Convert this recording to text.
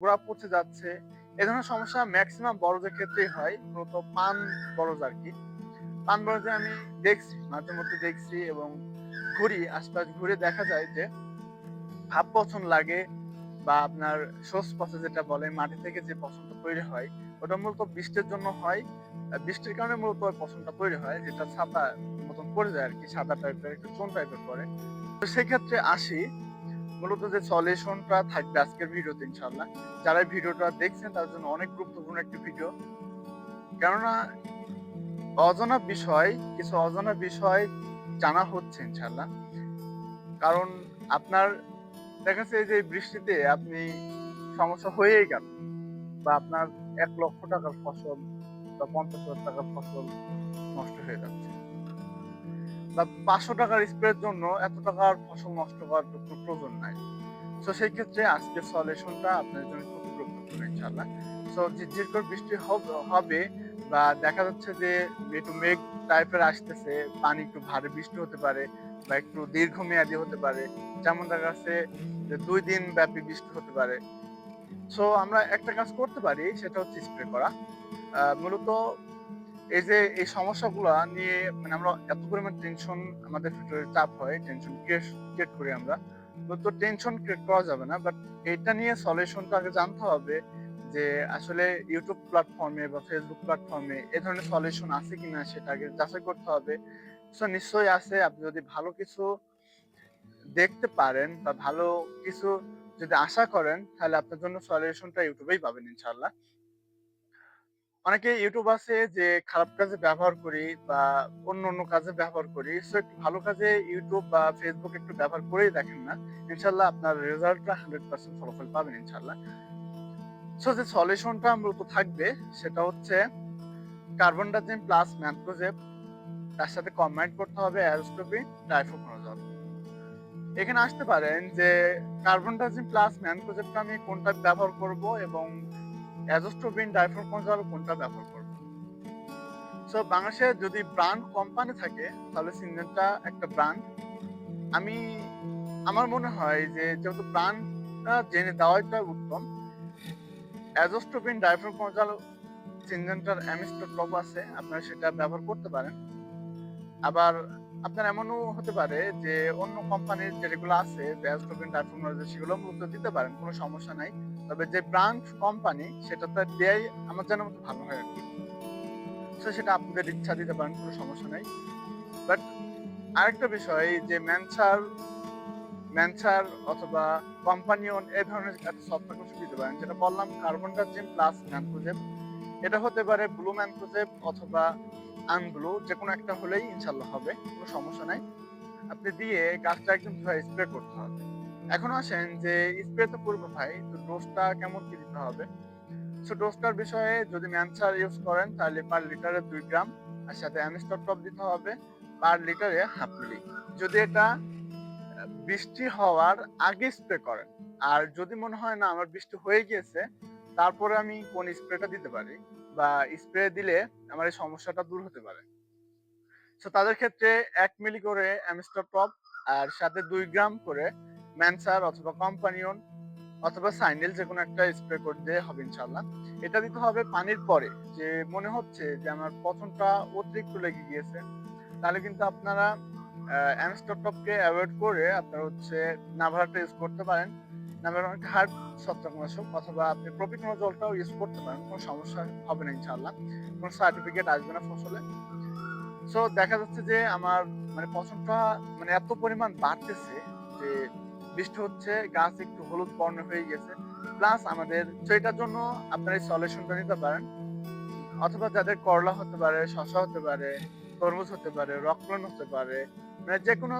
গোড়া পচে যাচ্ছে। এ ধরনের সমস্যা ম্যাক্সিমাম বড়দের ক্ষেত্রেই হয়, মূলত পান বরজ আর কি। পান বরজে আমি দেখছি, মাঝে মধ্যে দেখছি এবং ঘুরি, আশপাশ ঘুরে দেখা যায় যে ভাব পছন্দ লাগে বা আপনার শোষ পচে যেটা বলে, মাটি থেকে যে পছন্দ তৈরি হয়, ওটা মূলত বৃষ্টির জন্য হয়। বৃষ্টির কারণে মূলত পছন্দটা তৈরি হয়, যেটা ছাতা মতন পড়ে যায় আর কি, সাদা টাইপের একটু চোন টাইপের পরে তো সেক্ষেত্রে আসি। মূলত যে সলিউশনটা থাকবে আজকের ভিডিওতে ইনশাল্লাহ যারা ভিডিওটা দেখছেন, তার জন্য অনেক গুরুত্বপূর্ণ একটি ভিডিও। কেননা, অজানা বিষয়, কিছু অজানা বিষয় জানা হচ্ছে ইনশাল্লাহ কারণ আপনার, দেখা যাচ্ছে যে বৃষ্টিতে আপনি সমস্যা হয়েই গেল। বা আপনার এক লক্ষ টাকার ফসল বা পঞ্চাশ হাজার টাকার ফসল নষ্ট হয়ে যাচ্ছে। পাঁচশো টাকার স্প্রের জন্য এত টাকার ফসল নষ্ট করার প্রয়োজন নাই। তো সেই ক্ষেত্রে আজকের সলিউশনটা আপনার জন্য খুব গুরুত্বপূর্ণ ইনশাল্লাহ সো ঝিরঝির বৃষ্টি হবে বা দেখা যাচ্ছে যে একটু মেঘ টাইপের আসতেছে, পানি একটু ভারী বৃষ্টি হতে পারে বা একটু দীর্ঘমেয়াদী হতে পারে, যেমন দেখা যাচ্ছে যে দুই দিন ব্যাপী বৃষ্টি হতে পারে। সো আমরা একটা কাজ করতে পারি, সেটা হচ্ছে স্প্রে করা। মূলত এই যে এই সমস্যাগুলো নিয়ে মানে আমরা এত পরিমাণ টেনশন আমাদের ভিতরে চাপ হয় টেনশন ক্রিয়েট করি আমরা। তো টেনশন ক্রিয়েট করা যাবে না বাট এটা নিয়ে সলিউশনটা আগে জানতে হবে যে আসলে ইউটিউব প্ল্যাটফর্মে বা ফেসবুক প্ল্যাটফর্মে এ ধরনের সলিউশন আছে কিনা সেটা আগে যাচাই করতে হবে। সো নিশ্চয়ই আছে, আপনি যদি ভালো কিছু দেখতে পারেন বা ভালো কিছু যদি আশা করেন, তাহলে আপনার জন্য সলিউশনটা ইউটিউবেই পাবেন ইনশাল্লাহ অনেকে ইউটিউব আছে যে খারাপ কাজে ব্যবহার করি বা অন্য অন্য কাজে ব্যবহার করি। সো একটু ভালো কাজে ইউটিউব বা ফেসবুক একটু ব্যবহার করেই দেখেন না। ইনশাল্লাহ আপনার রেজাল্টটা হান্ড্রেড পার্সেন্ট ফলাফল পাবেন ইনশাল্লাহ। সো যে সলিউশনটা মূলত থাকবে সেটা হচ্ছে কার্বন ডাইজিম প্লাস ম্যানক্রোজেব তার সাথে কম্বাইন করতে হবে অ্যারোস্টোপিন ডাইফোকোনোজল এখানে আসতে পারেন যে কার্বন ডাইজিম প্লাস ম্যানক্রোজেবটা আমি কোনটা ব্যবহার করব এবং অ্যাজোস্টোবিন ডাইফোকোনোজল কোনটা ব্যবহার করব? সো বাংলাদেশে যদি ব্র্যান্ড কোম্পানি থাকে, তাহলে সিনজেনটা একটা ব্র্যান্ড আমি, আমার মনে হয় যে যেহেতু ব্র্যান্ডটা জেনে দেওয়াটা উত্তম অ্যাজোস্টোবিন ডাইফোকোনোজল সিনজেন্টার অ্যামিস্টোর টপ আছে, আপনারা সেটা ব্যবহার করতে পারেন। আবার আপনার এমনও হতে পারে যে অন্য কোম্পানির যেগুলো আছে অ্যাজোস্টোবিন ডাইফোকোনোজল সেগুলো মূলত দিতে পারেন, কোনো সমস্যা নাই। তবে যে ব্র্যান্ড কোম্পানি সেটাতে দেয় আমার জানার মতো ভালো হয় আর কি। সেটা আপনাদের ইচ্ছা দিতে পারেন, কোনো সমস্যা নাই। বাট আরেকটা বিষয়, যে ম্যানসার ম্যানসার অথবা কোম্পানিয়ন এই ধরনের একটা সফটওয়্যার কিছু দিতে পারেন, যেটা বললাম কার্বন ডাইজিম প্লাস ম্যানকোজেব। এটা হতে পারে ব্লু ম্যানকোজেব অথবা আনব্লু যে কোনো একটা হলেই ইনশাল্লাহ হবে, কোনো সমস্যা নাই। আপনি দিয়ে গাছটা একদম স্প্রে করতে হবে। এখন আসেন যে স্প্রে তো করব ভাই, তো ডোজটা কেমন কি দিতে হবে? সো ডোজটার বিষয়ে যদি ম্যানসার ইউজ করেন, তাহলে পার লিটারে দুই গ্রাম, আর সাথে অ্যামিস্টর টপ দিতে হবে পার লিটারে হাফ মিলি যদি এটা বৃষ্টি হওয়ার আগে স্প্রে করেন, আর যদি মনে হয় না, আমার বৃষ্টি হয়ে গিয়েছে তারপরে আমি কোন স্প্রেটা দিতে পারি বা স্প্রে দিলে আমার এই সমস্যাটা দূর হতে পারে। সো তাদের ক্ষেত্রে এক মিলি করে অ্যামিস্টর টপ আর সাথে দুই গ্রাম করে ম্যানসার অথবা কম্পানিয়ন অথবা সাইনেল যে কোনো একটা স্প্রে করে দিয়ে হবে ইনশাল্লাহ এটা দিতে হবে পানির পরে, যে মনে হচ্ছে যে আমার পছন্দটা অতিরিক্ত লেগে গিয়েছে। তাহলে কিন্তু আপনারা অ্যামস্টপকে অ্যাভয়েড করে আপনারা হচ্ছে নাভারাটা ইউজ করতে পারেন। নাভারা অনেক হার্ড ছত্রাকনাশক অথবা আপনি প্রপিকনো জলটাও ইউজ করতে পারেন, কোনো সমস্যা হবে না ইনশাল্লাহ কোনো সার্টিফিকেট আসবে না ফসলে। সো দেখা যাচ্ছে যে আমার মানে পছন্দটা মানে এত পরিমাণ বাড়তেছে যে বৃষ্টি হচ্ছে, গাছ একটু হলুদ বর্ণ হয়ে গেছে। প্লাস আমাদের তো এটার জন্য আপনারা এই সলিউশনটা নিতে পারেন। অথবা যাদের করলা হতে পারে শশা হতে পারে, তরমুজ হতে পারে রকমেন হতে পারে মানে যে কোনো